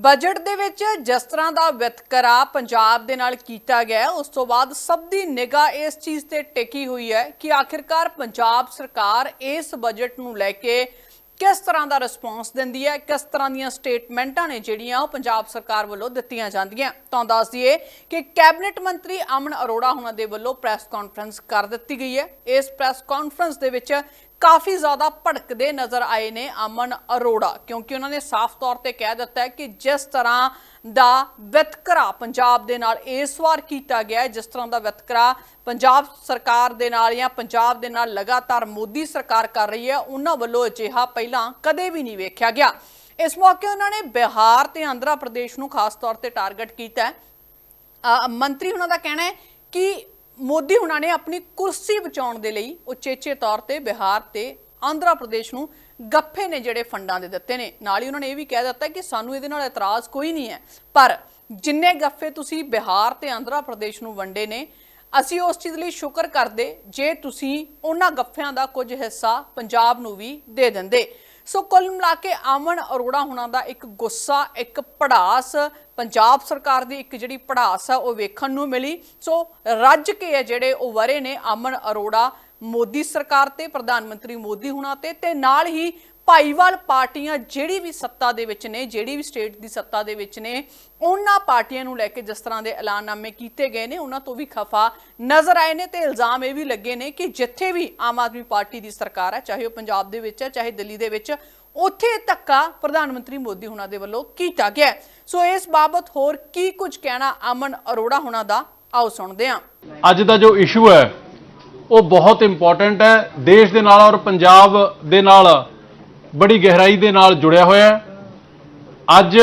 Budget ਦੇ ਵਿੱਚ ਜਿਸ ਤਰ੍ਹਾਂ ਦਾ ਵਿਤਕਰਾ ਪੰਜਾਬ ਦੇ ਨਾਲ ਕੀਤਾ ਗਿਆ, ਉਸ ਤੋਂ ਬਾਅਦ ਸਭ ਦੀ ਨਿਗਾਹ ਇਸ ਚੀਜ਼ ਤੇ ਟਿਕੀ ਹੋਈ ਹੈ ਕਿ ਆਖਿਰਕਾਰ ਪੰਜਾਬ ਸਰਕਾਰ ਇਸ ਬਜਟ ਨੂੰ ਲੈ ਕੇ ਕਿਸ ਤਰ੍ਹਾਂ ਦਾ ਰਿਸਪੌਂਸ ਦਿੰਦੀ ਹੈ, ਕਿਸ ਤਰ੍ਹਾਂ ਦੀਆਂ ਸਟੇਟਮੈਂਟਾਂ ਨੇ ਜਿਹੜੀਆਂ ਉਹ ਪੰਜਾਬ ਸਰਕਾਰ ਵੱਲੋਂ ਦਿੱਤੀਆਂ ਜਾਂਦੀਆਂ। ਤਾਂ ਦੱਸ ਦਈਏ ਕਿ ਕੈਬਨਿਟ ਮੰਤਰੀ ਅਮਨ ਅਰੋੜਾ ਉਹਨਾਂ ਦੇ ਵੱਲੋਂ ਪ੍ਰੈਸ ਕਾਨਫਰੰਸ ਕਰ ਦਿੱਤੀ ਗਈ ਹੈ। ਇਸ ਪ੍ਰੈਸ ਕਾਨਫਰੰਸ ਦੇ ਵਿੱਚ ਕਾਫੀ ਜ਼ਿਆਦਾ ਭੜਕਦੇ ਨਜ਼ਰ ਆਏ ਨੇ ਅਮਨ ਅਰੋੜਾ, ਕਿਉਂਕਿ ਉਹਨਾਂ ਨੇ ਸਾਫ਼ ਤੌਰ ਤੇ ਕਹਿ ਦਿੱਤਾ ਹੈ ਕਿ ਜਿਸ ਤਰ੍ਹਾਂ ਦਾ ਵਿਤਕਰਾ ਪੰਜਾਬ ਦੇ ਨਾਲ ਇਸ ਵਾਰ ਕੀਤਾ ਗਿਆ ਹੈ, ਜਿਸ ਤਰ੍ਹਾਂ ਦਾ ਵਿਤਕਰਾ ਪੰਜਾਬ ਸਰਕਾਰ ਦੇ ਨਾਲ ਜਾਂ ਪੰਜਾਬ ਦੇ ਨਾਲ ਲਗਾਤਾਰ ਮੋਦੀ ਸਰਕਾਰ ਕਰ ਰਹੀ ਹੈ, ਉਹਨਾਂ ਵੱਲੋਂ ਅਜਿਹਾ ਪਹਿਲਾਂ ਕਦੇ ਵੀ ਨਹੀਂ ਵੇਖਿਆ ਗਿਆ। ਇਸ ਮੌਕੇ ਉਹਨਾਂ ਨੇ ਬਿਹਾਰ ਤੇ ਆਂਧਰਾ ਪ੍ਰਦੇਸ਼ ਨੂੰ ਖਾਸ ਤੌਰ ਤੇ ਟਾਰਗੇਟ ਕੀਤਾ ਹੈ। ਮੰਤਰੀ ਉਹਨਾਂ ਦਾ ਕਹਿਣਾ ਹੈ ਕਿ ਮੋਦੀ ਹੁਣਾਂ ਨੇ ਆਪਣੀ ਕੁਰਸੀ ਬਚਾਉਣ ਦੇ ਲਈ ਉਚੇਚੇ ਤੌਰ ਤੇ ਬਿਹਾਰ ਤੇ ਆਂਧਰਾ ਪ੍ਰਦੇਸ਼ ਨੂੰ ਗੱਫੇ ਨੇ ਜਿਹੜੇ ਫੰਡਾਂ ਦੇ ਦਿੱਤੇ ਨੇ। ਨਾਲ ਹੀ ਉਹਨਾਂ ਨੇ ਇਹ ਵੀ ਕਹਿ ਦਿੱਤਾ ਕਿ ਸਾਨੂੰ ਇਹਦੇ ਨਾਲ ਇਤਰਾਜ਼ ਕੋਈ ਨਹੀਂ ਹੈ। ਪਰ ਜਿੰਨੇ ਗੱਫੇ ਤੁਸੀਂ ਬਿਹਾਰ ਤੇ ਆਂਧਰਾ ਪ੍ਰਦੇਸ਼ ਨੂੰ ਵੰਡੇ ਨੇ, ਅਸੀਂ ਉਸ ਚੀਜ਼ ਲਈ ਸ਼ੁਕਰ ਕਰਦੇ ਜੇ ਤੁਸੀਂ ਉਹਨਾਂ ਗੱਫਿਆਂ ਦਾ ਕੁਝ ਹਿੱਸਾ ਪੰਜਾਬ ਨੂੰ ਵੀ ਦੇ ਦਿੰਦੇ। ਸੋ ਕੁੱਲ ਮਿਲਾ ਕੇ ਅਮਨ ਅਰੋੜਾ ਹੁਣਾਂ ਦਾ ਇੱਕ ਗੁੱਸਾ, ਇੱਕ ਪੜਾਸ, ਪੰਜਾਬ ਸਰਕਾਰ ਦੀ ਇੱਕ ਜਿਹੜੀ ਪੜਾਸ ਆ, ਉਹ ਵੇਖਣ ਨੂੰ ਮਿਲੀ। ਸੋ ਰੱਜ ਕੇ ਆ ਜਿਹੜੇ ਉਹ ਵਰੇ ਨੇ ਅਮਨ ਅਰੋੜਾ, ਮੋਦੀ ਸਰਕਾਰ ਤੇ, ਪ੍ਰਧਾਨ ਮੰਤਰੀ ਮੋਦੀ ਹੁਣਾਂ ਤੇ ਤੇ ਨਾਲ ਹੀ ਭਾਈਵਾਲ ਪਾਰਟੀਆਂ ਜਿਹੜੀ ਵੀ ਸੱਤਾ ਦੇ ਵਿੱਚ ਨੇ, ਜਿਹੜੀ ਵੀ ਸਟੇਟ ਦੀ ਸੱਤਾ ਦੇ ਵਿੱਚ ਨੇ, ਉਹਨਾਂ ਪਾਰਟੀਆਂ ਨੂੰ ਲੈ ਕੇ ਜਿਸ ਤਰ੍ਹਾਂ ਦੇ ਐਲਾਨਨਾਮੇ ਕੀਤੇ ਗਏ ਨੇ, ਉਹਨਾਂ ਤੋਂ ਵੀ ਖਫਾ ਨਜ਼ਰ ਆਏ ਨੇ ਤੇ ਇਲਜ਼ਾਮ ਇਹ ਵੀ ਲੱਗੇ ਨੇ ਕਿ ਜਿੱਥੇ ਵੀ ਆਮ ਆਦਮੀ ਪਾਰਟੀ ਦੀ ਸਰਕਾਰ ਹੈ ਚਾਹੇ ਉਹ ਪੰਜਾਬ ਦੇ ਵਿੱਚ ਹੈ ਚਾਹੇ ਦਿੱਲੀ ਦੇ ਵਿੱਚ, ਉੱਥੇ ਧੱਕਾ ਪ੍ਰਧਾਨ ਮੰਤਰੀ ਮੋਦੀ ਹੁਣਾਂ ਦੇ ਵੱਲੋਂ ਕੀਤਾ ਗਿਆ ਸੋ ਇਸ ਬਾਬਤ ਹੋਰ ਕੀ ਕੁਝ ਕਹਿਣਾ ਅਮਨ ਅਰੋੜਾ ਹੁਣਾਂ ਦਾ? ਆਓ ਸੁਣਦੇ ਹਾਂ। ਅੱਜ ਦਾ ਜੋ ਇਸ਼ੂ ਹੈ, ਉਹ ਬਹੁਤ ਇੰਪੋਰਟੈਂਟ ਹੈ। ਦੇਸ਼ ਦੇ ਨਾਲ ਔਰ ਪੰਜਾਬ ਦੇ ਨਾਲ ਬੜੀ ਗਹਿਰਾਈ ਦੇ ਨਾਲ ਜੁੜਿਆ ਹੋਇਆ ਹੈ। ਅੱਜ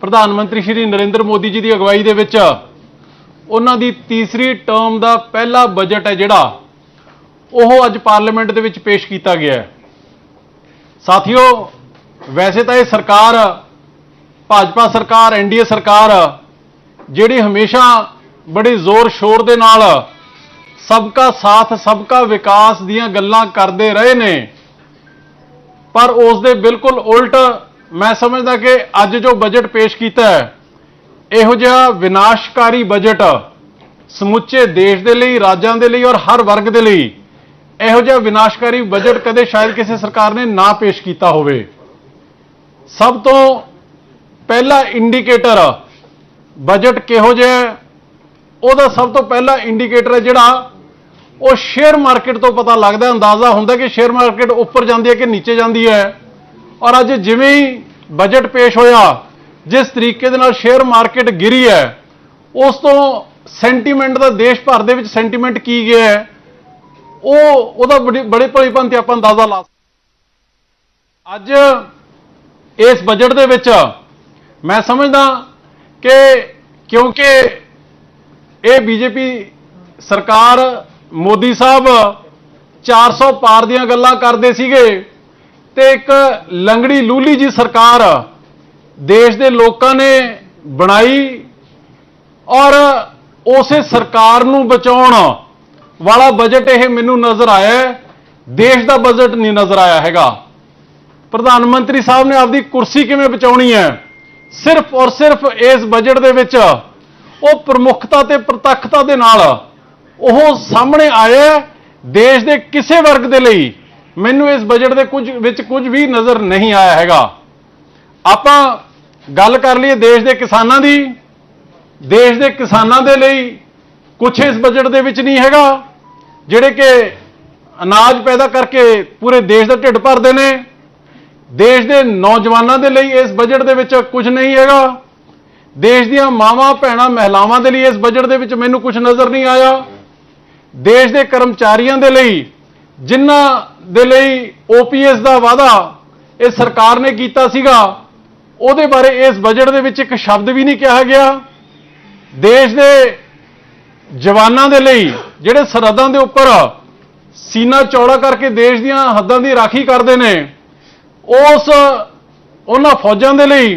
ਪ੍ਰਧਾਨ ਮੰਤਰੀ ਸ਼੍ਰੀ ਨਰਿੰਦਰ ਮੋਦੀ ਜੀ ਦੀ ਅਗਵਾਈ ਦੇ ਵਿੱਚ ਉਹਨਾਂ ਦੀ ਤੀਸਰੀ ਟਰਮ ਦਾ ਪਹਿਲਾ ਬਜਟ ਹੈ ਜਿਹੜਾ, ਉਹ ਅੱਜ ਪਾਰਲੀਮੈਂਟ ਦੇ ਵਿੱਚ ਪੇਸ਼ ਕੀਤਾ ਗਿਆ ਹੈ। ਸਾਥੀਓ, ਵੈਸੇ ਤਾਂ ਇਹ ਸਰਕਾਰ, ਭਾਜਪਾ ਸਰਕਾਰ ਐਨਡੀਏ ਸਰਕਾਰ, ਜਿਹੜੀ ਹਮੇਸ਼ਾ ਬੜੀ ਜ਼ੋਰ ਸ਼ੋਰ ਦੇ ਨਾਲ ਸਭ ਸਬਕਾ ਸਾਥ ਸਭ ਸਬਕਾ ਵਿਕਾਸ ਦੀਆਂ ਗੱਲਾਂ ਕਰਦੇ ਰਹੇ ਨੇ ਪਰ ਉਸ ਦੇ ਬਿਲਕੁਲ ਉਲਟ ਮੈਂ ਸਮਝਦਾ ਕਿ ਅੱਜ ਜੋ ਬਜਟ ਪੇਸ਼ ਕੀਤਾ ਹੈ, ਇਹੋ ਜਿਹਾ ਵਿਨਾਸ਼ਕਾਰੀ ਬਜਟ ਸਮੁੱਚੇ ਦੇਸ਼ ਦੇ ਲਈ, ਰਾਜਾਂ ਦੇ ਲਈ ਔਰ ਹਰ ਵਰਗ ਦੇ ਲਈ ਇਹੋ ਜਿਹਾ ਵਿਨਾਸ਼ਕਾਰੀ ਬਜਟ ਕਦੇ ਸ਼ਾਇਦ ਕਿਸੇ ਸਰਕਾਰ ਨੇ ਨਾ ਪੇਸ਼ ਕੀਤਾ ਹੋਵੇ। ਸਭ ਤੋਂ ਪਹਿਲਾ ਇੰਡੀਕੇਟਰ ਬਜਟ ਕਿਹੋ ਜਿਹਾ ਉਹਦਾ ਸਭ ਤੋਂ ਪਹਿਲਾ ਇੰਡੀਕੇਟਰ ਹੈ ਜਿਹੜਾ ਉਹ ਸ਼ੇਅਰ ਮਾਰਕੀਟ ਤੋਂ ਪਤਾ ਲੱਗਦਾ ਅੰਦਾਜ਼ਾ ਹੁੰਦਾ ਕਿ ਸ਼ੇਅਰ ਮਾਰਕੀਟ ਉੱਪਰ ਜਾਂਦੀ ਹੈ ਕਿ ਨੀਚੇ ਜਾਂਦੀ ਹੈ। ਔਰ ਅੱਜ ਜਿਵੇਂ ਹੀ ਬਜਟ ਪੇਸ਼ ਹੋਇਆ, ਜਿਸ ਤਰੀਕੇ ਦੇ ਨਾਲ ਸ਼ੇਅਰ ਮਾਰਕੀਟ ਗਿਰੀ ਹੈ, ਉਸ ਤੋਂ ਸੈਂਟੀਮੈਂਟ ਦਾ ਦੇਸ਼ ਭਰ ਦੇ ਵਿੱਚ ਸੈਂਟੀਮੈਂਟ ਕੀ ਗਿਆ ਹੈ, ਉਹ ਉਹਦਾ ਬੜੀ ਬੜੇ ਭਲੀਪਨ ਤੇ ਆਪਾਂ ਅੰਦਾਜ਼ਾ ਲਾ ਸਕਦੇ ਅੱਜ ਇਸ ਬਜਟ ਦੇ ਵਿੱਚ ਮੈਂ ਸਮਝਦਾ ਕਿ ਕਿਉਂਕਿ ਇਹ ਬੀਜੇਪੀ ਸਰਕਾਰ ਮੋਦੀ ਸਾਹਿਬ 400 ਪਾਰ ਦੀਆਂ ਗੱਲਾਂ ਕਰਦੇ ਸੀਗੇ ਤੇ ਇੱਕ ਲੰਗੜੀ ਲੂਲੀ ਜੀ ਸਰਕਾਰ ਦੇਸ਼ ਦੇ ਲੋਕਾਂ ਨੇ ਬਣਾਈ ਔਰ ਉਸੇ ਸਰਕਾਰ ਨੂੰ ਬਚਾਉਣ ਵਾਲਾ ਬਜਟ ਇਹ ਮੈਨੂੰ ਨਜ਼ਰ ਆਇਆ ਦੇਸ਼ ਦਾ ਬਜਟ ਨਹੀਂ ਨਜ਼ਰ ਆਇਆ ਹੈਗਾ। ਪ੍ਰਧਾਨ ਮੰਤਰੀ ਸਾਹਿਬ ਨੇ ਆਪਦੀ ਕੁਰਸੀ ਕਿਵੇਂ ਬਚਾਉਣੀ ਹੈ? ਸਿਰਫ ਔਰ ਸਿਰਫ ਇਸ ਬਜਟ ਦੇ ਵਿੱਚ ਉਹ ਪ੍ਰਮੁੱਖਤਾ ਤੇ ਪ੍ਰਤੱਖਤਾ ਦੇ ਨਾਲ ਉਹ ਸਾਹਮਣੇ ਆਇਆ ਹੈ। ਦੇਸ਼ ਦੇ ਕਿਸੇ ਵਰਗ ਦੇ ਲਈ। ਮੈਨੂੰ ਇਸ ਬਜਟ ਦੇ ਕੁਝ ਵਿੱਚ ਕੁਝ ਵੀ ਨਜ਼ਰ ਨਹੀਂ ਆਇਆ ਹੈਗਾ। ਆਪਾਂ ਗੱਲ ਕਰ ਲਈਏ ਦੇਸ਼ ਦੇ ਕਿਸਾਨਾਂ ਦੀ। ਦੇਸ਼ ਦੇ ਕਿਸਾਨਾਂ ਦੇ ਲਈ ਕੁਝ ਇਸ ਬਜਟ ਦੇ ਵਿੱਚ ਨਹੀਂ ਹੈਗਾ, ਜਿਹੜੇ ਕਿ ਅਨਾਜ ਪੈਦਾ ਕਰਕੇ ਪੂਰੇ ਦੇਸ਼ ਦਾ ਢਿੱਡ ਭਰਦੇ ਨੇ। ਦੇਸ਼ ਦੇ ਨੌਜਵਾਨਾਂ ਦੇ ਲਈ ਇਸ ਬਜਟ ਦੇ ਵਿੱਚ ਕੁਝ ਨਹੀਂ ਹੈਗਾ। ਦੇਸ਼ ਦੀਆਂ ਮਾਵਾਂ, ਭੈਣਾਂ, ਮਹਿਲਾਵਾਂ ਦੇ ਲਈ ਇਸ ਬਜਟ ਦੇ ਵਿੱਚ ਮੈਨੂੰ ਕੁਝ ਨਜ਼ਰ ਨਹੀਂ ਆਇਆ। ਦੇਸ਼ ਦੇ ਕਰਮਚਾਰੀਆਂ ਦੇ ਲਈ, ਜਿਨ੍ਹਾਂ ਦੇ ਲਈ ਓਪੀਐਸ ਦਾ ਵਾਅਦਾ ਇਹ ਸਰਕਾਰ ਨੇ ਕੀਤਾ ਸੀਗਾ, ਉਹਦੇ ਬਾਰੇ ਇਸ ਬਜਟ ਦੇ ਵਿੱਚ ਇੱਕ ਸ਼ਬਦ ਵੀ ਨਹੀਂ ਕਿਹਾ ਗਿਆ। ਦੇਸ਼ ਦੇ ਜਵਾਨਾਂ ਦੇ ਲਈ, ਜਿਹੜੇ ਸਰਹੱਦਾਂ ਦੇ ਉੱਪਰ ਸੀਨਾ ਚੌੜਾ ਕਰਕੇ ਦੇਸ਼ ਦੀਆਂ ਹੱਦਾਂ ਦੀ ਰਾਖੀ ਕਰਦੇ ਨੇ, ਉਸ ਉਹਨਾਂ ਫੌਜਾਂ ਦੇ ਲਈ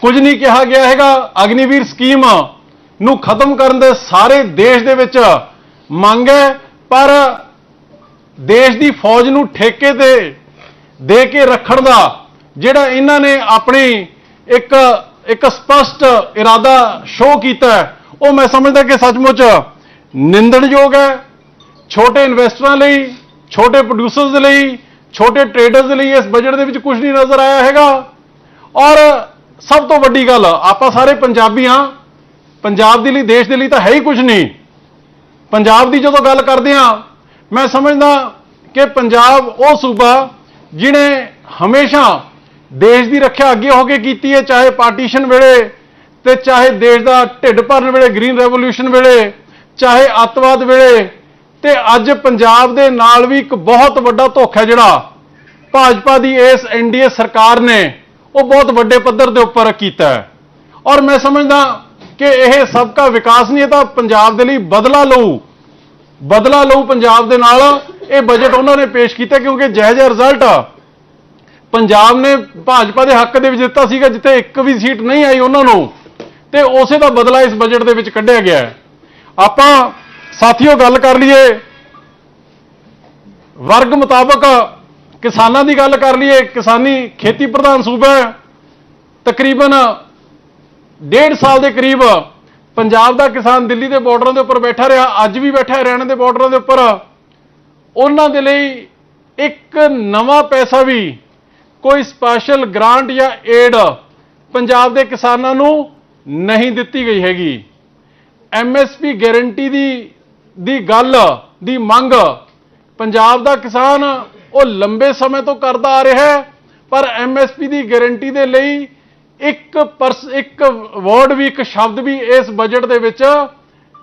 ਕੁਝ ਨਹੀਂ ਕਿਹਾ ਗਿਆ ਹੈਗਾ। ਅਗਨੀਵੀਰ ਸਕੀਮ ਨੂੰ ਖਤਮ ਕਰਨ ਦੇ ਸਾਰੇ ਦੇਸ਼ ਦੇ ਵਿੱਚ ਮੰਗ ਹੈ, ਪਰ ਦੇਸ਼ ਦੀ ਫੌਜ ਨੂੰ ਠੇਕੇ ਤੇ ਦੇ ਕੇ ਰੱਖਣ ਦਾ, ਜਿਹੜਾ ਇਹਨਾਂ ਨੇ ਆਪਣੀ ਇੱਕ ਇੱਕ ਸਪਸ਼ਟ ਇਰਾਦਾ ਸ਼ੋਅ ਕੀਤਾ ਉਹ ਮੈਂ ਸਮਝਦਾ ਕਿ ਸੱਚਮੁੱਚ ਨਿੰਦਣਯੋਗ ਹੈ। ਛੋਟੇ ਇਨਵੈਸਟਰਾਂ ਲਈ, ਛੋਟੇ ਪ੍ਰੋਡਿਊਸਰਸ ਦੇ ਲਈ, ਛੋਟੇ ਟ੍ਰੇਡਰਸ ਦੇ ਲਈ ਇਸ ਬਜਟ ਦੇ ਵਿੱਚ ਕੁਝ ਨਹੀਂ ਨਜ਼ਰ ਆਇਆ ਹੈਗਾ। ਔਰ ਸਭ ਤੋਂ ਵੱਡੀ ਗੱਲ, ਆਪਾਂ ਸਾਰੇ ਪੰਜਾਬੀ ਹਾਂ ਪੰਜਾਬ ਦੇ ਲਈ, ਦੇਸ਼ ਦੇ ਲਈ ਤਾਂ ਹੈ ਹੀ ਕੁਝ ਨਹੀਂ। ਪੰਜਾਬ ਦੀ ਜਦੋਂ ਗੱਲ ਕਰਦੇ ਹਾਂ, ਮੈਂ ਸਮਝਦਾ ਕਿ ਪੰਜਾਬ ਉਹ ਸੂਬਾ ਜਿਨੇ ਹਮੇਸ਼ਾ ਦੇਸ਼ ਦੀ ਰੱਖਿਆ ਅੱਗੇ ਹੋ ਕੇ ਕੀਤੀ ਹੈ, ਚਾਹੇ ਪਾਰਟੀਸ਼ਨ ਵੇਲੇ ਤੇ ਚਾਹੇ ਦੇਸ਼ ਦਾ ਢਿੱਡ ਭਰਨ ਵੇਲੇ ਗ੍ਰੀਨ ਰੈਵੋਲੂਸ਼ਨ ਵੇਲੇ, ਚਾਹੇ ਅੱਤਵਾਦ ਵੇਲੇ, ਤੇ ਅੱਜ ਪੰਜਾਬ ਦੇ ਨਾਲ ਵੀ ਇੱਕ ਬਹੁਤ ਵੱਡਾ ਧੋਖਾ ਜਿਹੜਾ ਭਾਜਪਾ ਦੀ ਇਸ ਐਨਡੀਏ ਸਰਕਾਰ ਨੇ ਉਹ ਬਹੁਤ ਵੱਡੇ ਪੱਧਰ ਦੇ ਉੱਪਰ ਕੀਤਾ ਔਰ ਮੈਂ ਸਮਝਦਾ ਕਿ ਇਹ ਸਭ ਸਬਕਾ ਵਿਕਾਸ ਨਹੀਂ ਇਹ ਤਾਂ ਪੰਜਾਬ ਦੇ ਲਈ ਬਦਲਾ ਲਊ ਬਦਲਾ ਲਊ ਪੰਜਾਬ ਦੇ ਨਾਲ। ਇਹ ਬਜਟ ਉਹਨਾਂ ਨੇ ਪੇਸ਼ ਕੀਤਾ ਕਿਉਂਕਿ ਜਿਹੋ ਜਿਹਾ ਰਿਜ਼ਲਟ ਪੰਜਾਬ ਨੇ ਭਾਜਪਾ ਦੇ ਹੱਕ ਦੇ ਵਿੱਚ ਦਿੱਤਾ ਸੀਗਾ, ਜਿੱਥੇ ਇੱਕ ਵੀ ਸੀਟ ਨਹੀਂ ਆਈ ਉਹਨਾਂ ਨੂੰ। ਤੇ ਉਸੇ ਦਾ ਬਦਲਾ ਇਸ ਬਜਟ ਦੇ ਵਿੱਚ ਕੱਢਿਆ ਗਿਆ ਹੈ। ਆਪਾਂ ਸਾਥੀਓ ਗੱਲ ਕਰ ਲਈਏ। ਵਰਗ ਮੁਤਾਬਕ ਕਿਸਾਨਾਂ ਦੀ ਗੱਲ ਕਰ ਲਈਏ। ਕਿਸਾਨੀ ਖੇਤੀ ਪ੍ਰਧਾਨ ਸੂਬਾ ਹੈ। ਤਕਰੀਬਨ ਡੇਢ ਸਾਲ ਦੇ ਕਰੀਬ ਪੰਜਾਬ ਦਾ ਕਿਸਾਨ ਦਿੱਲੀ ਦੇ ਬਾਰਡਰਾਂ ਦੇ ਉੱਪਰ ਬੈਠਾ ਰਿਹਾ, ਅੱਜ ਵੀ ਬੈਠਾ ਹੈ ਹਰਿਆਣਾ ਦੇ ਬਾਰਡਰਾਂ ਦੇ ਉੱਪਰ। ਉਹਨਾਂ ਦੇ ਲਈ ਇੱਕ ਨਵਾਂ ਪੈਸਾ ਵੀ, ਕੋਈ ਸਪੈਸ਼ਲ ਗ੍ਰਾਂਟ ਜਾਂ ਏਡ ਪੰਜਾਬ ਦੇ ਕਿਸਾਨਾਂ ਨੂੰ ਨਹੀਂ ਦਿੱਤੀ ਗਈ ਹੈਗੀ। ਐਮਐਸਪੀ ਗਾਰੰਟੀ ਦੀ ਦੀ ਗੱਲ, ਦੀ ਮੰਗ ਪੰਜਾਬ ਦਾ ਕਿਸਾਨ ਉਹ ਲੰਬੇ ਸਮੇਂ ਤੋਂ ਕਰਦਾ ਆ ਰਿਹਾ ਹੈ, ਪਰ ਐਮਐਸਪੀ ਦੀ ਗਾਰੰਟੀ ਦੇ ਲਈ ਇੱਕ ਪਰਸ, ਇੱਕ ਵਰਡ ਵੀ, ਇੱਕ ਸ਼ਬਦ ਵੀ ਇਸ ਬਜਟ ਦੇ ਵਿੱਚ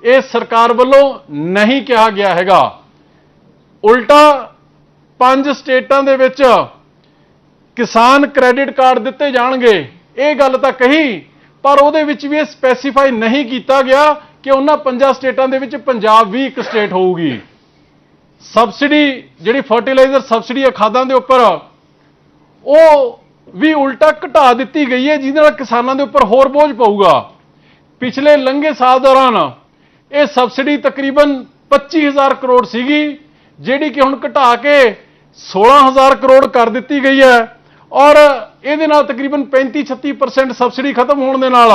ਇਸ ਸਰਕਾਰ ਵੱਲੋਂ ਨਹੀਂ ਕਿਹਾ ਗਿਆ ਹੈਗਾ। ਉਲਟਾ ਪੰਜ ਸਟੇਟਾਂ ਦੇ ਵਿੱਚ ਕਿਸਾਨ ਕ੍ਰੈਡਿਟ ਕਾਰਡ ਦਿੱਤੇ ਜਾਣਗੇ। ਇਹ ਗੱਲ ਤਾਂ ਕਹੀ, ਪਰ ਉਹਦੇ ਵਿੱਚ ਵੀ ਇਹ ਸਪੈਸੀਫਾਈ ਨਹੀਂ ਕੀਤਾ ਗਿਆ ਕਿ ਉਹਨਾਂ ਪੰਜਾਂ ਸਟੇਟਾਂ ਦੇ ਵਿੱਚ ਪੰਜਾਬ ਵੀ ਇੱਕ ਸਟੇਟ ਹੋਊਗੀ। ਸਬਸਿਡੀ, ਜਿਹੜੀ ਫਰਟੀਲਾਈਜ਼ਰ ਸਬਸਿਡੀ ਹੈ ਖਾਦਾਂ ਦੇ ਉੱਪਰ, ਉਹ ਵੀ ਉਲਟਾ ਘਟਾ ਦਿੱਤੀ ਗਈ ਹੈ, ਜਿਹਦੇ ਨਾਲ ਕਿਸਾਨਾਂ ਦੇ ਉੱਪਰ ਹੋਰ ਬੋਝ ਪਊਗਾ। ਪਿਛਲੇ ਲੰਘੇ ਸਾਲ ਦੌਰਾਨ ਇਹ ਸਬਸਿਡੀ ਤਕਰੀਬਨ 25000 ਕਰੋੜ ਸੀਗੀ, ਜਿਹੜੀ ਕਿ ਹੁਣ ਘਟਾ ਕੇ 16000 ਕਰੋੜ ਕਰ ਦਿੱਤੀ ਗਈ ਹੈ ਔਰ ਇਹਦੇ ਨਾਲ ਤਕਰੀਬਨ 35-36% ਸਬਸਿਡੀ ਖਤਮ ਹੋਣ ਦੇ ਨਾਲ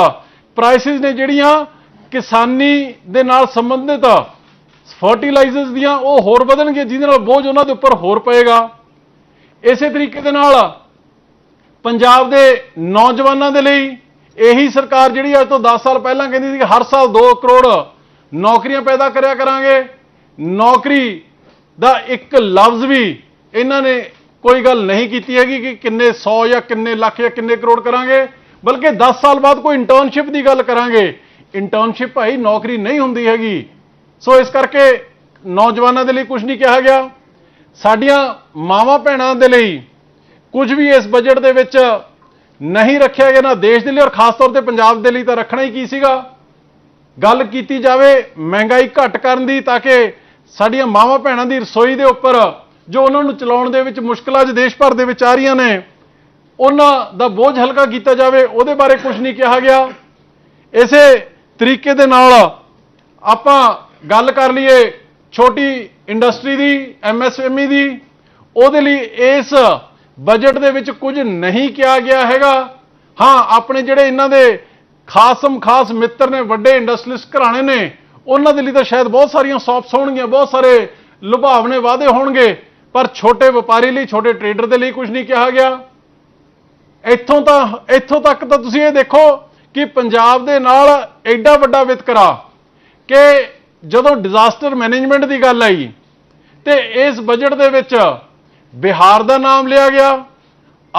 ਪ੍ਰਾਈਸਿਸ ਨੇ ਜਿਹੜੀਆਂ ਕਿਸਾਨੀ ਦੇ ਨਾਲ ਸੰਬੰਧਿਤ ਫਰਟੀਲਾਈਜ਼ਰਸ ਦੀਆਂ ਉਹ ਹੋਰ ਵਧਣਗੇ ਜਿਹਦੇ ਨਾਲ ਬੋਝ ਉਹਨਾਂ ਦੇ ਉੱਪਰ ਹੋਰ ਪਏਗਾ। ਇਸੇ ਤਰੀਕੇ ਦੇ ਨਾਲ ਪੰਜਾਬ ਦੇ ਨੌਜਵਾਨਾਂ ਦੇ ਲਈ ਇਹੀ ਸਰਕਾਰ ਜਿਹੜੀ ਅੱਜ ਤੋਂ 10 ਸਾਲ ਪਹਿਲਾਂ ਕਹਿੰਦੀ ਸੀ ਕਿ ਹਰ ਸਾਲ 2 ਕਰੋੜ ਨੌਕਰੀਆਂ ਪੈਦਾ ਕਰਿਆ ਕਰਾਂਗੇ। ਨੌਕਰੀ ਦਾ ਇੱਕ ਲਫ਼ਜ਼ ਵੀ ਇਹਨਾਂ ਨੇ ਕੋਈ ਗੱਲ ਨਹੀਂ ਕੀਤੀ ਹੈਗੀ ਕਿ ਕਿੰਨੇ 100 ਜਾਂ ਕਿੰਨੇ ਲੱਖ ਜਾਂ ਕਿੰਨੇ ਕਰੋੜ ਕਰਾਂਗੇ, ਬਲਕਿ 10 ਸਾਲ ਬਾਅਦ ਕੋਈ ਇੰਟਰਨਸ਼ਿਪ ਦੀ ਗੱਲ ਕਰਾਂਗੇ। ਇੰਟਰਨਸ਼ਿਪ ਭਾਈ ਨੌਕਰੀ ਨਹੀਂ ਹੁੰਦੀ ਹੈਗੀ। ਸੋ ਇਸ ਕਰਕੇ ਨੌਜਵਾਨਾਂ ਦੇ ਲਈ ਕੁਝ ਨਹੀਂ ਕਿਹਾ ਗਿਆ। ਸਾਡੀਆਂ ਮਾਵਾਂ ਭੈਣਾਂ ਦੇ ਲਈ ਕੁਝ ਵੀ ਇਸ ਬਜਟ ਦੇ ਵਿੱਚ ਨਹੀਂ ਰੱਖਿਆ ਗਿਆ, ਨਾ ਦੇਸ਼ ਦੇ ਲਈ ਔਰ ਖਾਸ ਤੌਰ ਤੇ ਪੰਜਾਬ ਦੇ ਲਈ, ਤਾਂ ਰੱਖਣਾ ਹੀ ਕੀ ਸੀਗਾ? ਗੱਲ ਕੀਤੀ ਜਾਵੇ ਮਹਿੰਗਾਈ ਘਟ ਕਰਨ ਦੀ, ਤਾਂ ਕਿ ਸਾਡੀਆਂ ਮਾਵਾਂ ਭੈਣਾਂ ਦੀ ਰਸੋਈ ਦੇ ਉੱਪਰ ਜੋ ਉਹਨਾਂ ਨੂੰ ਚਲਾਉਣ ਦੇ ਵਿੱਚ ਮੁਸ਼ਕਲਾਂ ਅੱਜ ਦੇਸ਼ ਭਰ ਦੇ ਵਿੱਚ ਆ ਰਹੀਆਂ ਨੇ, ਉਹਨਾਂ ਦਾ ਬੋਝ ਹਲਕਾ ਕੀਤਾ ਜਾਵੇ, ਉਹਦੇ ਬਾਰੇ ਕੁਝ ਨਹੀਂ ਕਿਹਾ ਗਿਆ। ਇਸੇ ਤਰੀਕੇ ਦੇ ਨਾਲ ਆਪਾਂ ਗੱਲ ਕਰ ਲਈਏ ਛੋਟੀ ਇੰਡਸਟਰੀ ਦੀ ਐਮਐਸਐਮਈ ਦੀ, ਉਹਦੇ ਲਈ ਇਸ ਬਜਟ ਦੇ ਵਿੱਚ ਕੁਝ ਨਹੀਂ ਕਿਹਾ ਗਿਆ ਹੈਗਾ। ਹਾਂ, ਆਪਣੇ ਜਿਹੜੇ ਇਹਨਾਂ ਦੇ ਖਾਸਮ ਖਾਸ ਮਿੱਤਰ ਨੇ, ਵੱਡੇ ਇੰਡਸਟਰੀਲਿਸਟ ਘਰਾਣੇ ਨੇ, ਉਹਨਾਂ ਦੇ ਲਈ ਤਾਂ ਸ਼ਾਇਦ ਬਹੁਤ ਸਾਰੀਆਂ ਸੌਪਸ ਹੋਣਗੀਆਂ, ਬਹੁਤ ਸਾਰੇ ਲੁਭਾਵਨੇ ਵਾਅਦੇ ਹੋਣਗੇ, ਪਰ ਛੋਟੇ ਵਪਾਰੀ ਲਈ, ਛੋਟੇ ਟਰੇਡਰ ਦੇ ਲਈ ਕੁਝ ਨਹੀਂ ਕਿਹਾ ਗਿਆ। ਇੱਥੋਂ ਤਾਂ, ਇੱਥੋਂ ਤੱਕ ਤਾਂ ਤੁਸੀਂ ਇਹ ਦੇਖੋ ਕਿ ਪੰਜਾਬ ਦੇ ਨਾਲ ਐਡਾ ਵੱਡਾ ਵਿਤਕਰਾ ਕਿ ਜਦੋਂ ਡਿਜ਼ਾਸਟਰ ਮੈਨੇਜਮੈਂਟ ਦੀ ਗੱਲ ਆਈ, ਤੇ ਇਸ ਬਜਟ ਦੇ ਵਿੱਚ ਬਿਹਾਰ ਦਾ ਨਾਮ ਲਿਆ ਗਿਆ,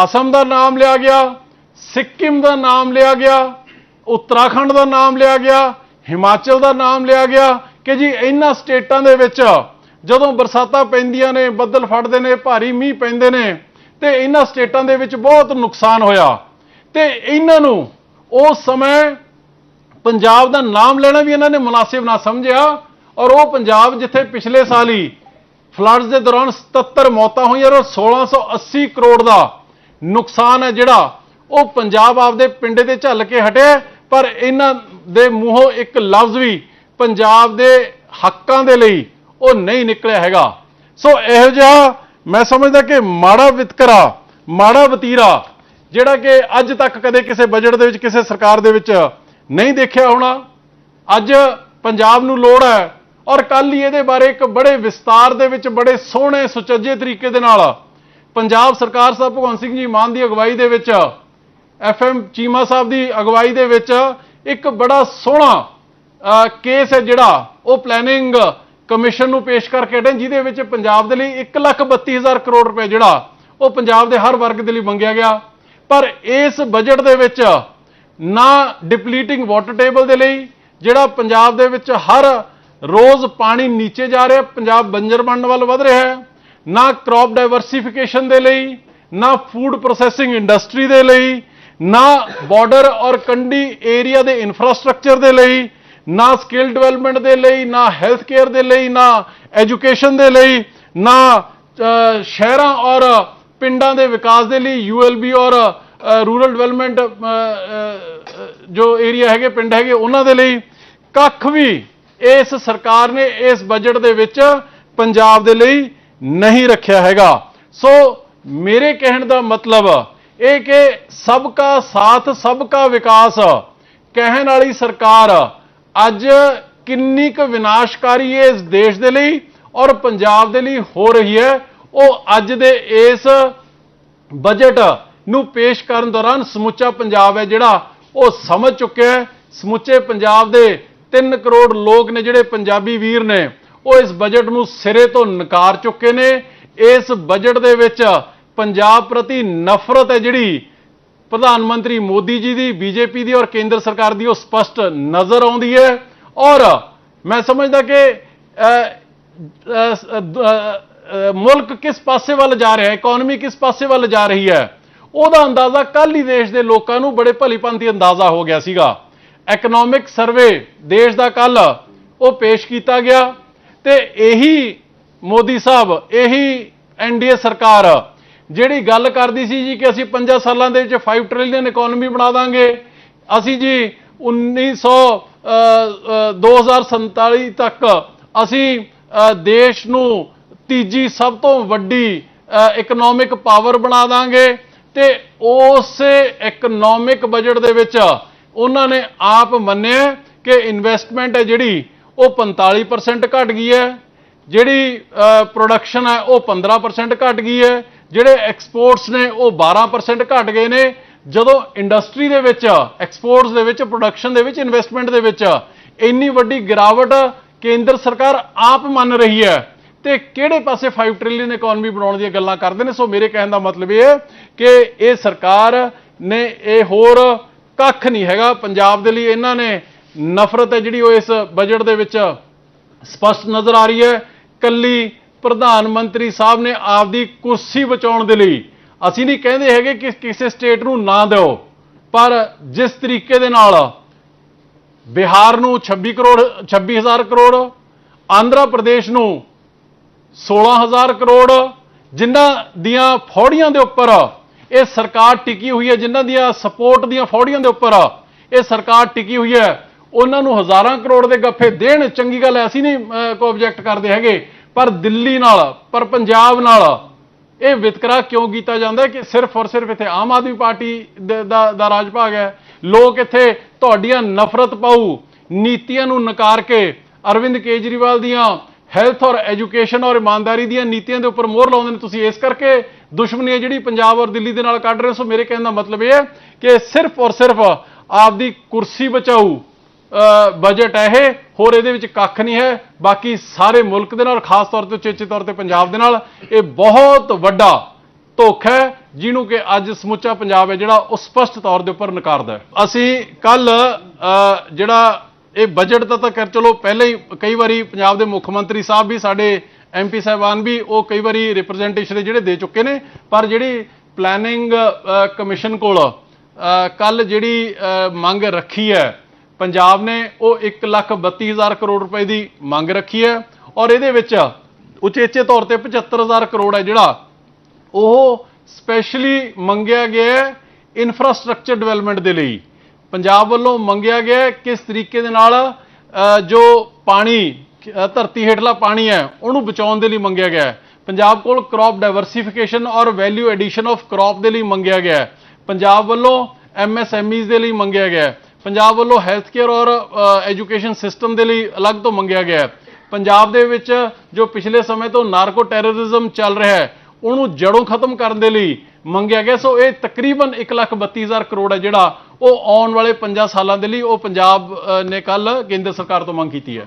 ਅਸਮ ਦਾ ਨਾਮ ਲਿਆ ਗਿਆ, ਸਿੱਕਿਮ ਦਾ ਨਾਮ ਲਿਆ ਗਿਆ, ਉੱਤਰਾਖੰਡ ਦਾ ਨਾਮ ਲਿਆ ਗਿਆ, ਹਿਮਾਚਲ ਦਾ ਨਾਮ ਲਿਆ ਗਿਆ ਕਿ ਜੀ ਇਹਨਾਂ ਸਟੇਟਾਂ ਦੇ ਵਿੱਚ ਜਦੋਂ ਬਰਸਾਤਾਂ ਪੈਂਦੀਆਂ ਨੇ, ਬੱਦਲ ਫੜਦੇ ਨੇ, ਭਾਰੀ ਮੀਂਹ ਪੈਂਦੇ ਨੇ, ਤੇ ਇਹਨਾਂ ਸਟੇਟਾਂ ਦੇ ਵਿੱਚ ਬਹੁਤ ਨੁਕਸਾਨ ਹੋਇਆ। ਤੇ ਇਹਨਾਂ ਨੂੰ ਉਸ ਸਮੇਂ ਪੰਜਾਬ ਦਾ ਨਾਮ ਲੈਣਾ ਵੀ ਇਹਨਾਂ ਨੇ ਮੁਨਾਸਿਬ ਨਾ ਸਮਝਿਆ ਔਰ ਉਹ ਪੰਜਾਬ ਜਿੱਥੇ ਪਿਛਲੇ ਸਾਲ ਹੀ ਫਲੱਡਸ ਦੇ ਦੌਰਾਨ 77 ਮੌਤਾਂ ਹੋਈਆਂ ਔਰ 1680 ਕਰੋੜ ਦਾ ਨੁਕਸਾਨ ਹੈ ਜਿਹੜਾ ਉਹ ਪੰਜਾਬ ਆਪਦੇ ਪਿੰਡੇ ਤੇ ਝੱਲ ਕੇ ਹਟਿਆ ਪਰ ਇਹਨਾਂ ਦੇ ਮੂੰਹੋਂ ਇੱਕ ਲਫ਼ਜ਼ ਵੀ ਪੰਜਾਬ ਦੇ ਹੱਕਾਂ ਦੇ ਲਈ ਉਹ ਨਹੀਂ ਨਿਕਲਿਆ ਹੈਗਾ। ਸੋ ਇਹੋ ਜਿਹਾ ਮੈਂ ਸਮਝਦਾ ਕਿ ਮਾੜਾ ਵਿਤਕਰਾ, ਮਾੜਾ ਵਤੀਰਾ, ਜਿਹੜਾ ਕਿ ਅੱਜ ਤੱਕ ਕਦੇ ਕਿਸੇ ਬਜਟ ਦੇ ਵਿੱਚ, ਕਿਸੇ ਸਰਕਾਰ ਦੇ ਵਿੱਚ ਨਹੀਂ ਦੇਖਿਆ ਹੋਣਾ, ਅੱਜ ਪੰਜਾਬ ਨੂੰ ਲੋੜ ਹੈ ਔਰ ਕੱਲ ਹੀ ਇਹਦੇ ਬਾਰੇ ਇੱਕ ਬੜੇ ਵਿਸਤਾਰ ਦੇ ਵਿੱਚ, ਬੜੇ ਸੋਹਣੇ, ਸੁਚੱਜੇ ਤਰੀਕੇ ਦੇ ਨਾਲ ਪੰਜਾਬ ਸਰਕਾਰ ਸਾਹਿਬ ਭਗਵੰਤ ਸਿੰਘ ਜੀ ਮਾਨ ਦੀ ਅਗਵਾਈ ਦੇ ਵਿੱਚ, ਐਫਐਮ ਚੀਮਾ ਸਾਹਿਬ ਦੀ ਅਗਵਾਈ ਦੇ ਵਿੱਚ ਇੱਕ ਬੜਾ ਸੋਹਣਾ ਕੇਸ ਹੈ ਜਿਹੜਾ, ਉਹ ਪਲੈਨਿੰਗ ਕਮਿਸ਼ਨ ਨੂੰ ਪੇਸ਼ ਕਰਕੇ ਹਟੇ, ਜਿਹਦੇ ਵਿੱਚ ਪੰਜਾਬ ਦੇ ਲਈ 132000 ਕਰੋੜ ਰੁਪਏ ਜਿਹੜਾ, ਉਹ ਪੰਜਾਬ ਦੇ ਹਰ ਵਰਗ ਦੇ ਲਈ ਮੰਗਿਆ ਗਿਆ। ਪਰ ਇਸ ਬਜਟ ਦੇ ਵਿੱਚ ਨਾ ਡਿਪਲੀਟਿੰਗ ਵਾਟਰ ਟੇਬਲ ਦੇ ਲਈ, ਜਿਹੜਾ ਪੰਜਾਬ ਦੇ ਵਿੱਚ ਹਰ ਰੋਜ਼ ਪਾਣੀ ਨੀਚੇ ਜਾ ਰਿਹਾ, ਪੰਜਾਬ ਬੰਜਰ ਬਣਨ ਵੱਲ ਵਧ ਰਿਹਾ ਹੈ। ਨਾ ਕ੍ਰੌਪ ਡਾਈਵਰਸਿਫਿਕੇਸ਼ਨ ਦੇ ਲਈ, ਨਾ ਫੂਡ ਪ੍ਰੋਸੈਸਿੰਗ ਇੰਡਸਟਰੀ ਦੇ ਲਈ, ਨਾ ਬਾਰਡਰ ਔਰ ਕੰਡੀ ਏਰੀਆ ਦੇ ਇਨਫਰਾਸਟ੍ਰਕਚਰ ਦੇ ਲਈ, ਨਾ ਸਕਿੱਲ ਡਿਵੈਲਪਮੈਂਟ ਦੇ ਲਈ, ਨਾ ਹੈਲਥ ਕੇਅਰ ਦੇ ਲਈ, ਨਾ ਐਜੂਕੇਸ਼ਨ ਦੇ ਲਈ, ਨਾ ਸ਼ਹਿਰਾਂ ਔਰ ਪਿੰਡਾਂ ਦੇ ਵਿਕਾਸ ਦੇ ਲਈ ਯੂਐਲਬੀ ਔਰ ਰੂਰਲ ਡਿਵੈਲਪਮੈਂਟ ਜੋ ਏਰੀਆ ਹੈਗੇ, ਪਿੰਡ ਹੈਗੇ, ਉਹਨਾਂ ਦੇ ਲਈ ਕੱਖ ਵੀ ਇਸ ਸਰਕਾਰ ਨੇ ਇਸ ਬਜਟ ਦੇ ਵਿੱਚ ਪੰਜਾਬ ਦੇ ਲਈ ਨਹੀਂ ਰੱਖਿਆ ਹੈਗਾ। ਸੋ ਮੇਰੇ ਕਹਿਣ ਦਾ ਮਤਲਬ ਇਹ ਕਿ ਸਭ ਕਾ ਸਾਥ ਸਭ ਕਾ ਵਿਕਾਸ ਕਹਿਣ ਵਾਲੀ ਸਰਕਾਰ ਅੱਜ ਕਿੰਨੀ ਕੁ ਵਿਨਾਸ਼ਕਾਰੀ ਹੈ ਇਸ ਦੇਸ਼ ਦੇ ਲਈ ਔਰ ਪੰਜਾਬ ਦੇ ਲਈ ਹੋ ਰਹੀ ਹੈ। ਉਹ ਅੱਜ ਦੇ ਇਸ ਬਜਟ ਨੂੰ ਪੇਸ਼ ਕਰਨ ਦੌਰਾਨ ਸਮੁੱਚਾ ਪੰਜਾਬ ਹੈ ਜਿਹੜਾ ਉਹ ਸਮਝ ਚੁੱਕਿਆ ਹੈ। ਸਮੁੱਚੇ ਪੰਜਾਬ ਦੇ 3 ਕਰੋੜ ਲੋਕ ਨੇ ਜਿਹੜੇ ਪੰਜਾਬੀ ਵੀਰ ਨੇ, ਉਹ ਇਸ ਬਜਟ ਨੂੰ ਸਿਰੇ ਤੋਂ ਨਕਾਰ ਚੁੱਕੇ ਨੇ। ਇਸ ਬਜਟ ਦੇ ਵਿੱਚ ਪੰਜਾਬ ਪ੍ਰਤੀ ਨਫ਼ਰਤ ਹੈ ਜਿਹੜੀ ਪ੍ਰਧਾਨ ਮੰਤਰੀ ਮੋਦੀ ਜੀ ਦੀ, ਬੀਜੇਪੀ ਦੀ ਔਰ ਕੇਂਦਰ ਸਰਕਾਰ ਦੀ, ਉਹ ਸਪਸ਼ਟ ਨਜ਼ਰ ਆਉਂਦੀ ਹੈ। ਔਰ ਮੈਂ ਸਮਝਦਾ ਕਿ ਮੁਲਕ ਕਿਸ ਪਾਸੇ ਵੱਲ ਜਾ ਰਿਹਾ ਹੈ ਇਕਨੋਮੀ ਕਿਸ ਪਾਸੇ ਵੱਲ ਜਾ ਰਹੀ ਹੈ, ਉਹਦਾ ਅੰਦਾਜ਼ਾ ਕੱਲ ਹੀ ਦੇਸ਼ ਦੇ ਲੋਕਾਂ ਨੂੰ ਬੜੇ ਭਲੀਭਾਂਤੀ ਅੰਦਾਜ਼ਾ ਹੋ ਗਿਆ ਸੀਗਾ। ਇਕਨੋਮਿਕ ਸਰਵੇ ਦੇਸ਼ ਦਾ ਕੱਲ ਉਹ ਪੇਸ਼ ਕੀਤਾ ਗਿਆ ਤੇ ਇਹੀ ਮੋਦੀ ਸਾਹਿਬ ਇਹੀ ਐਨਡੀਏ ਸਰਕਾਰ ਜਿਹੜੀ ਗੱਲ ਕਰਦੀ ਸੀ ਜੀ ਕਿ ਅਸੀਂ 5 ਸਾਲਾਂ ਦੇ ਵਿੱਚ 5 ਟ੍ਰਿਲੀਅਨ ਇਕਨੋਮੀ ਬਣਾ ਦਾਂਗੇ ਅਸੀਂ ਜੀ 1900 ਅ, ਅ, 2047 ਤੱਕ ਅਸੀਂ ਦੇਸ਼ ਨੂੰ ਤੀਜੀ ਸਭ ਤੋਂ ਵੱਡੀ ਇਕਨੋਮਿਕ ਪਾਵਰ ਬਣਾ ਦਾਂਗੇ ਤੇ ਉਸ ਇਕਨੋਮਿਕ ਬਜਟ ਦੇ ਵਿੱਚ ਉਹਨਾਂ ਨੇ ਆਪ ਮੰਨਿਆ ਕਿ ਇਨਵੈਸਟਮੈਂਟ ਹੈ ਜਿਹੜੀ, ਉਹ 45% ਘਟ ਗਈ ਹੈ। ਜਿਹੜੀ ਪ੍ਰੋਡਕਸ਼ਨ ਹੈ, ਉਹ 15% ਘਟ ਗਈ ਹੈ। ਜਿਹੜੇ ਐਕਸਪੋਰਟਸ ਨੇ, ਉਹ 12% ਘਟ ਗਏ ਨੇ। ਜਦੋਂ ਇੰਡਸਟਰੀ ਦੇ ਵਿੱਚ ਐਕਸਪੋਰਟਸ ਦੇ ਵਿੱਚ ਪ੍ਰੋਡਕਸ਼ਨ ਦੇ ਵਿੱਚ ਇਨਵੈਸਟਮੈਂਟ ਦੇ ਵਿੱਚ, ਇੰਨੀ ਵੱਡੀ ਗਿਰਾਵਟ ਕੇਂਦਰ ਸਰਕਾਰ ਆਪ ਮੰਨ ਰਹੀ ਹੈ। ਤੇ ਕਿਹੜੇ ਪਾਸੇ 5 ਟ੍ਰਿਲੀਅਨ ਇਕਨੋਮੀ ਬਣਾਉਣ ਦੀਆਂ ਗੱਲਾਂ ਕਰਦੇ ਨੇ? ਸੋ ਮੇਰੇ ਕਹਿਣ ਦਾ ਮਤਲਬ ਇਹ ਹੈ ਕਿ ਇਹ ਸਰਕਾਰ ਨੇ ਇਹ ਹੋਰ ਕੱਖ ਨਹੀਂ ਹੈਗਾ। ਪੰਜਾਬ ਦੇ ਲਈ ਇਹਨਾਂ ਨੇ ਨਫ਼ਰਤ ਹੈ ਜਿਹੜੀ ਉਹ ਇਸ ਬਜਟ ਦੇ ਵਿੱਚ ਸਪਸ਼ਟ ਨਜ਼ਰ ਆ ਰਹੀ ਹੈ। ਕੱਲੀ ਪ੍ਰਧਾਨ ਮੰਤਰੀ ਸਾਹਿਬ ਨੇ ਆਪਦੀ ਕੁਰਸੀ ਬਚਾਉਣ ਦੇ ਲਈ ਅਸੀਂ ਨਹੀਂ ਕਹਿੰਦੇ ਹੈਗੇ ਕਿ ਕਿਸੇ ਸਟੇਟ ਨੂੰ ਨਾ ਦਿਓ, ਪਰ ਜਿਸ ਤਰੀਕੇ ਦੇ ਨਾਲ ਬਿਹਾਰ ਨੂੰ 26 ਕਰੋੜ 26000 ਕਰੋੜ, ਆਂਧਰਾ ਪ੍ਰਦੇਸ਼ ਨੂੰ 16000 ਕਰੋੜ, ਜਿਨ੍ਹਾਂ ਦੀਆਂ ਫੌੜੀਆਂ ਦੇ ਉੱਪਰ ਇਹ ਸਰਕਾਰ ਟਿਕੀ ਹੋਈ ਹੈ ਜਿਨ੍ਹਾਂ ਦੀਆਂ ਸਪੋਰਟ ਦੀਆਂ ਫੌੜੀਆਂ ਦੇ ਉੱਪਰ। ਇਹ ਸਰਕਾਰ ਟਿਕੀ ਹੋਈ ਹੈ। ਉਹਨਾਂ ਨੂੰ ਹਜ਼ਾਰਾਂ ਕਰੋੜ ਦੇ ਗੱਫੇ ਦੇਣ ਚੰਗੀ ਗੱਲ ਹੈ ਅਸੀਂ ਨਹੀਂ ਅਹ, ਕੋਈ ਆਬਜੈਕਟ ਕਰਦੇ ਹੈਗੇ। ਪਰ ਦਿੱਲੀ ਨਾਲ ਪਰ ਪੰਜਾਬ ਨਾਲ ਇਹ ਵਿਤਕਰਾ ਕਿਉਂ ਕੀਤਾ ਜਾਂਦਾ ਕਿ ਸਿਰਫ ਔਰ ਸਿਰਫ ਇੱਥੇ ਆਮ ਆਦਮੀ ਪਾਰਟੀ ਦਾ ਦਾ ਰਾਜ ਭਾਗ ਹੈ। ਲੋਕ ਇੱਥੇ ਤੁਹਾਡੀਆਂ ਨਫ਼ਰਤ ਪਾਊ ਨੀਤੀਆਂ ਨੂੰ ਨਕਾਰ ਕੇ ਅਰਵਿੰਦ ਕੇਜਰੀਵਾਲ ਦੀਆਂ ਹੈਲਥ ਔਰ ਐਜੂਕੇਸ਼ਨ ਔਰ ਇਮਾਨਦਾਰੀ ਦੀਆਂ ਨੀਤੀਆਂ ਦੇ ਉੱਪਰ ਮੋਹਰ ਲਾਉਂਦੇ ਨੇ। ਤੁਸੀਂ ਇਸ ਕਰਕੇ ਦੁਸ਼ਮਣੀ ਹੈ ਜਿਹੜੀ ਪੰਜਾਬ ਔਰ ਦਿੱਲੀ ਦੇ ਨਾਲ ਕੱਢ ਰਹੇ ਸੋ ਮੇਰੇ ਕਹਿਣ ਦਾ ਮਤਲਬ ਇਹ ਹੈ ਕਿ ਸਿਰਫ ਔਰ ਸਿਰਫ ਆਪਦੀ ਕੁਰਸੀ ਬਚਾਊ ਬਜਟ ਹੈ ਇਹ, ਹੋਰ ਇਹਦੇ ਵਿੱਚ ਕੱਖ ਨਹੀਂ ਹੈ। ਬਾਕੀ ਸਾਰੇ ਮੁਲਕ ਦੇ ਨਾਲ, ਖਾਸ ਤੌਰ ਤੇ ਚੇਚੇ ਤੌਰ ਤੇ ਪੰਜਾਬ ਦੇ ਨਾਲ, ਇਹ ਬਹੁਤ ਵੱਡਾ ਧੋਖਾ ਹੈ, ਜਿਹਨੂੰ ਕਿ ਅੱਜ ਸਮੁੱਚਾ ਪੰਜਾਬ ਹੈ ਜਿਹੜਾ ਉਹ ਸਪਸ਼ਟ ਤੌਰ ਦੇ ਉੱਪਰ ਨਕਾਰਦਾ ਅਸੀਂ ਕੱਲ ਜਿਹੜਾ ਇਹ ਬਜਟ ਦਾ ਤਾਂ ਕਰ ਚਲੋ, ਪਹਿਲਾਂ ਹੀ ਕਈ ਵਾਰੀ ਪੰਜਾਬ ਦੇ ਮੁੱਖ ਮੰਤਰੀ ਸਾਹਿਬ ਵੀ ਸਾਡੇ ਐਮਪੀ ਸਾਹਿਬਾਨ ਵੀ ਉਹ ਕਈ ਵਾਰੀ ਰਿਪਰੈਜ਼ੈਂਟੇਸ਼ਨ ਜਿਹੜੇ ਦੇ ਚੁੱਕੇ ਨੇ, ਪਰ ਜਿਹੜੀ ਪਲੈਨਿੰਗ ਕਮਿਸ਼ਨ ਕੋਲ ਕੱਲ ਜਿਹੜੀ ਮੰਗ ਰੱਖੀ ਹੈ, ਪੰਜਾਬ ਨੇ ਉਹ 132000 ਕਰੋੜ ਰੁਪਏ ਦੀ ਮੰਗ ਰੱਖੀ ਹੈ ਔਰ ਇਹਦੇ ਵਿੱਚ ਉਚੇਚੇ ਤੌਰ ਤੇ 75000 ਕਰੋੜ ਹੈ ਜਿਹੜਾ ਉਹ ਸਪੈਸ਼ਲੀ ਮੰਗਿਆ ਗਿਆ ਹੈ ਇਨਫਰਾਸਟ੍ਰਕਚਰ ਡਿਵੈਲਪਮੈਂਟ ਦੇ ਲਈ। ਪੰਜਾਬ ਵੱਲੋਂ ਮੰਗਿਆ ਗਿਆ ਕਿਸ ਤਰੀਕੇ ਦੇ ਨਾਲ ਜੋ ਪਾਣੀ ਧਰਤੀ ਹੇਠਲਾ ਪਾਣੀ ਹੈ, ਉਹਨੂੰ ਬਚਾਉਣ ਦੇ ਲਈ ਮੰਗਿਆ ਗਿਆ ਹੈ। ਪੰਜਾਬ ਕੋਲ ਕ੍ਰੌਪ ਡਾਈਵਰਸਿਫਿਕੇਸ਼ਨ ਔਰ ਵੈਲਿਊ ਐਡੀਸ਼ਨ ਆਫ ਕ੍ਰੌਪ ਦੇ ਲਈ ਮੰਗਿਆ ਗਿਆ ਹੈ। ਪੰਜਾਬ ਵੱਲੋਂ ਐਮਐਸਐਮਈਜ਼ ਦੇ ਲਈ ਮੰਗਿਆ ਗਿਆ ਹੈ। ਪੰਜਾਬ ਵੱਲੋਂ ਹੈਲਥ ਕੇਅਰ ਔਰ ਐਜੂਕੇਸ਼ਨ ਸਿਸਟਮ ਦੇ ਲਈ ਅਲੱਗ ਤੋਂ ਮੰਗਿਆ ਗਿਆ ਹੈ। ਪੰਜਾਬ ਦੇ ਵਿੱਚ ਜੋ ਪਿਛਲੇ ਸਮੇਂ ਤੋਂ ਨਾਰਕੋ ਟੈਰਰਿਜ਼ਮ ਚੱਲ ਰਿਹਾ ਹੈ, ਉਹਨੂੰ ਜੜੋਂ ਖਤਮ ਕਰਨ ਦੇ ਲਈ ਮੰਗਿਆ ਗਿਆ। ਸੋ ਇਹ ਤਕਰੀਬਨ 132000 ਕਰੋੜ ਹੈ ਜਿਹੜਾ ਉਹ ਆਉਣ ਵਾਲੇ 5 ਸਾਲਾਂ ਦੇ ਲਈ ਉਹ ਪੰਜਾਬ ਨੇ ਕੱਲ ਕੇਂਦਰ ਸਰਕਾਰ ਤੋਂ ਮੰਗ ਕੀਤੀ ਹੈ।